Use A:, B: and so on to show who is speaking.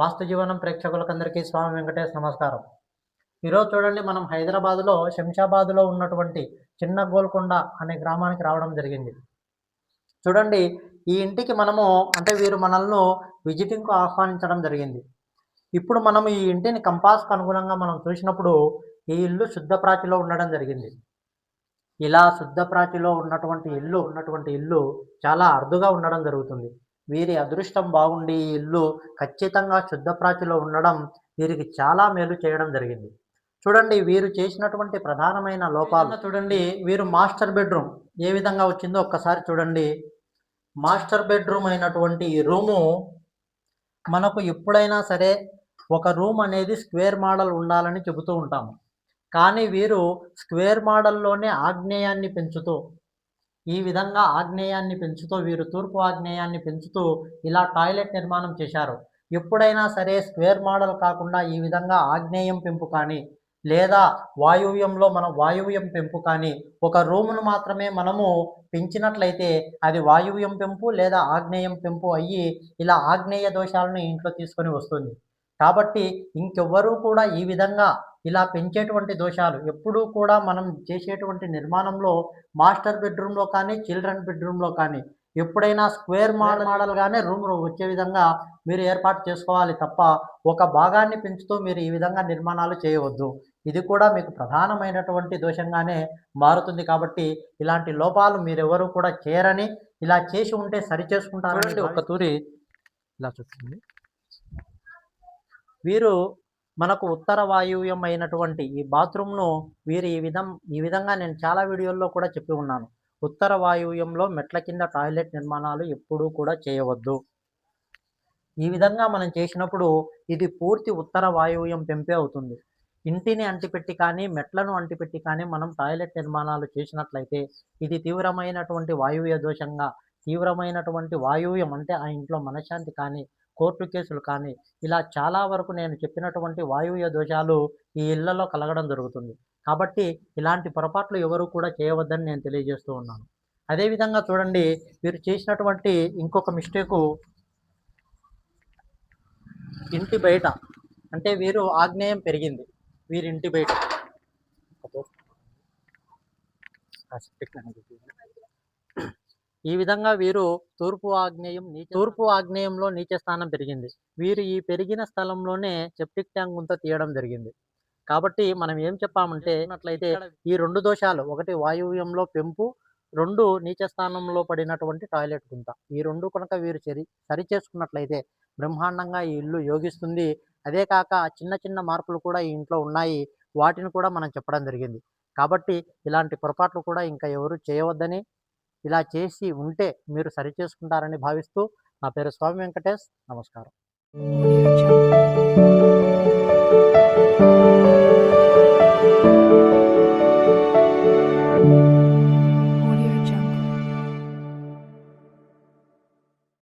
A: వాస్తు జీవనం ప్రేక్షకులకందరికీ స్వామి వెంకటేష్ నమస్కారం. ఈరోజు చూడండి మనం హైదరాబాద్లో శంషాబాద్లో ఉన్నటువంటి చిన్న గోల్కొండ అనే గ్రామానికి రావడం జరిగింది. చూడండి ఈ ఇంటికి మనము అంటే వీరు మనల్ని విజిటింగ్కు ఆహ్వానించడం జరిగింది. ఇప్పుడు మనం ఈ ఇంటిని కంపాస్కు అనుగుణంగా మనం చూసినప్పుడు ఈ ఇల్లు శుద్ధ ప్రాచిలో ఉండడం జరిగింది. ఇలా శుద్ధ ప్రాచిలో ఉన్నటువంటి ఇల్లు ఉన్నటువంటి ఇల్లు చాలా అరుదుగా ఉండడం జరుగుతుంది. వీరి అదృష్టం బాగుండి ఈ ఇల్లు ఖచ్చితంగా శుద్ధప్రాచిలో ఉండడం వీరికి చాలా మేలు చేయడం జరిగింది. చూడండి వీరు చేసినటువంటి ప్రధానమైన లోపాలు. చూడండి వీరు మాస్టర్ బెడ్రూమ్ ఏ విధంగా వచ్చిందో ఒక్కసారి చూడండి. మాస్టర్ బెడ్రూమ్ అయినటువంటి ఈ రూము మనకు ఎప్పుడైనా సరే ఒక రూమ్ అనేది స్క్వేర్ మోడల్ ఉండాలని చెబుతూ ఉంటాము. కానీ వీరు స్క్వేర్ మోడల్లోనే ఆగ్నేయాన్ని పెంచుతూ ఈ విధంగా ఆగ్నేయాన్ని పెంచుతూ వీరు తూర్పు ఆగ్నేయాన్ని పెంచుతూ ఇలా టాయిలెట్ నిర్మాణం చేశారు. ఎప్పుడైనా సరే స్క్వేర్ మోడల్ కాకుండా ఈ విధంగా ఆగ్నేయం పెంపు కానీ లేదా వాయువ్యంలో మనం వాయువ్యం పెంపు కానీ ఒక రూమును మాత్రమే మనము పెంచినట్లయితే అది వాయువ్యం పెంపు లేదా ఆగ్నేయం పెంపు అయ్యి ఇలా ఆగ్నేయ దోషాలను ఇంట్లో తీసుకొని వస్తుంది. కాబట్టి ఇంకెవ్వరూ కూడా ఈ విధంగా ఇలా పెంచేటువంటి దోషాలు. ఎప్పుడూ కూడా మనం చేసేటువంటి నిర్మాణంలో మాస్టర్ బెడ్రూమ్లో కానీ చిల్డ్రన్ బెడ్రూమ్లో కానీ ఎప్పుడైనా స్క్వేర్ మోడల్ మోడల్గానే రూమ్ వచ్చే విధంగా మీరు ఏర్పాటు చేసుకోవాలి తప్ప ఒక భాగాన్ని పెంచుతూ మీరు ఈ విధంగా నిర్మాణాలు చేయవద్దు. ఇది కూడా మీకు ప్రధానమైనటువంటి దోషంగానే మారుతుంది కాబట్టి ఇలాంటి లోపాలు మీరెవరూ కూడా చేయరని ఇలా చేసి ఉంటే సరి చేసుకుంటారంటే ఒక తూరి ఇలా చూస్తుంది వీరు మనకు ఉత్తర వాయువ్యం అయినటువంటి ఈ బాత్రూమ్ను వీరు ఈ విధం ఈ విధంగా నేను చాలా వీడియోల్లో కూడా చెప్పి ఉన్నాను. ఉత్తర వాయువ్యంలో మెట్ల కింద టాయిలెట్ నిర్మాణాలు ఎప్పుడూ కూడా చేయవద్దు. ఈ విధంగా మనం చేసినప్పుడు ఇది పూర్తి ఉత్తర వాయువ్యం పెంపే అవుతుంది. ఇంటిని అంటిపెట్టి కానీ మెట్లను అంటిపెట్టి కానీ మనం టాయిలెట్ నిర్మాణాలు చేసినట్లయితే ఇది తీవ్రమైనటువంటి వాయువ్య దోషంగా తీవ్రమైనటువంటి వాయువ్యం అంటే ఆ ఇంట్లో మనశ్శాంతి కానీ కోర్టు కేసులు కానీ ఇలా చాలా వరకు నేను చెప్పినటువంటి వాయువ్య దోషాలు ఈ ఇళ్ళలో కలగడం జరుగుతుంది. కాబట్టి ఇలాంటి పొరపాట్లు ఎవరు కూడా చేయవద్దని నేను తెలియజేస్తూ ఉన్నాను. అదేవిధంగా చూడండి వీరు చేసినటువంటి ఇంకొక మిస్టేకు ఇంటి బయట అంటే వీరు ఆగ్నేయం పెరిగింది వీరి ఇంటి బయట. ఈ విధంగా వీరు తూర్పు ఆగ్నేయం తూర్పు ఆగ్నేయంలో నీచ స్థానం పెరిగింది. వీరు ఈ పెరిగిన స్థలంలోనే సెప్టిక్ ట్యాంక్ గుంత తీయడం జరిగింది. కాబట్టి మనం ఏం చెప్పామంటే అట్లయితే ఈ రెండు దోషాలు ఒకటి వాయువ్యంలో పెంపు రెండు నీచ స్థానంలో పడినటువంటి టాయిలెట్ గుంత. ఈ రెండు కనుక వీరు సరి సరి చేసుకున్నట్లయితే బ్రహ్మాండంగా ఈ ఇల్లు యోగిస్తుంది. అదే కాక చిన్న చిన్న మార్పులు కూడా ఈ ఇంట్లో ఉన్నాయి. వాటిని కూడా మనం చెప్పడం జరిగింది. కాబట్టి ఇలాంటి పొరపాట్లు కూడా ఇంకా ఎవరు చేయవద్దని ఇలా చేసి ఉంటే మీరు సరి చేసుకుంటారని భావిస్తూ నా పేరు స్వామి వెంకటేష్. నమస్కారం.